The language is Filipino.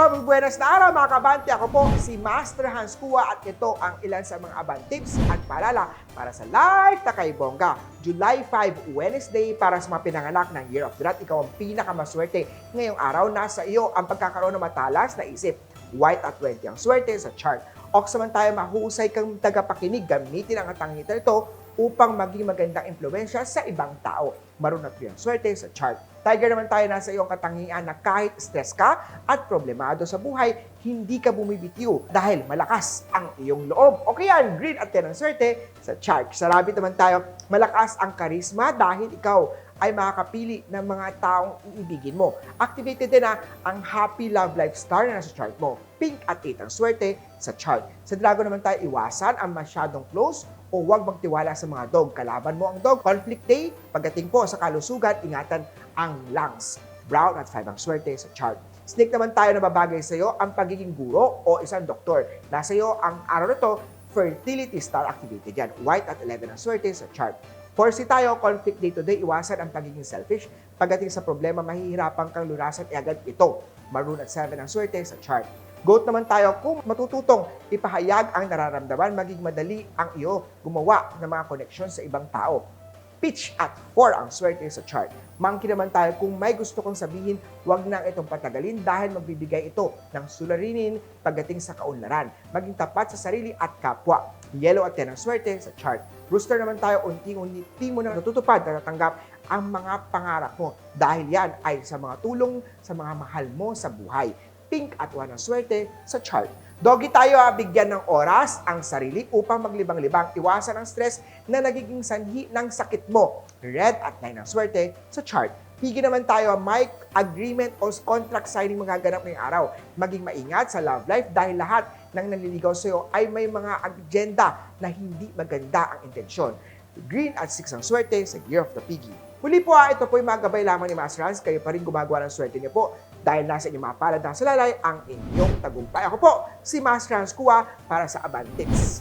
Mabubuenas na araw mga kabante. Ako po si Master Hans Kua at ito ang ilan sa mga abang tips at paalala para sa Life na kay Bongga. July 5, Wednesday para sa mga pinanganak ng Year of the Rat. Ikaw ang pinakamaswerte. Ngayong araw, nasa iyo ang pagkakaroon ng matalas na isip. White at 20 ang swerte sa chart. Ox naman tayo mahusay kang tagapakinig. Gamitin ang katangitan ito upang maging magandang impluensya sa ibang tao. Maroon at ang swerte sa chart. Tiger naman tayo nasa iyong katangian na kahit stress ka at problemado sa buhay, hindi ka bumibitiw dahil malakas ang iyong loob. O kaya green at 10 ang swerte sa chart. Sa rabbit naman tayo, malakas ang karisma dahil ikaw ay makakapili ng mga taong iibigin mo. Activated din na ang happy love life star na nasa chart mo. Pink at 8 ang swerte sa chart. Sa dragon naman tayo, iwasan ang masyadong close o huwag magtiwala sa mga dog. Kalaban mo ang dog. Conflict day, pagdating po sa kalusugan, ingatan ang lungs. Brown at 5 ang swerte sa chart. Snake naman tayo na babagay sa iyo ang pagiging guro o isang doktor. Nasa iyo ang araw na to, fertility star activated yan. White at 11 ang swerte sa chart. Force tayo, conflict day to day, iwasan ang pagiging selfish. Pagdating sa problema, mahihirapan kang lunasan agad ito. Maroon at 7 ang swerte sa chart. Goat naman tayo kung matututong ipahayag ang nararamdaman, maging madali ang iyo gumawa ng mga koneksyon sa ibang tao. Pitch at 4 ang swerte sa chart. Monkey naman tayo kung may gusto kong sabihin, huwag nang itong patagalin dahil magbibigay ito ng sulirinin pagdating sa kaunlaran. Maging tapat sa sarili at kapwa. Yellow at 10 ang swerte sa chart. Rooster naman tayo, unti-unti mo na natutupad na natanggap ang mga pangarap mo dahil yan ay sa mga tulong sa mga mahal mo sa buhay. Pink at 1 ang swerte sa chart. Doggy tayo ha, bigyan ng oras ang sarili upang maglibang-libang iwasan ang stress na nagiging sanhi ng sakit mo. Red at 9 ang swerte sa chart. Pigi naman tayo, may agreement o contract signing magaganap ngayong araw. Maging maingat sa love life dahil lahat ng nanliligaw sa iyo ay may mga agenda na hindi maganda ang intensyon. Green at 6 ang swerte sa Year of the Piggy. Muli po ha, ito po yung mga gabay lamang ni Master Hans. Kayo pa rin gumagawa ng swerte niyo po dahil nasa inyong mga palad ng salalay ang inyong tagumpay. Ako po, si Master Hans Kua para sa Abantix.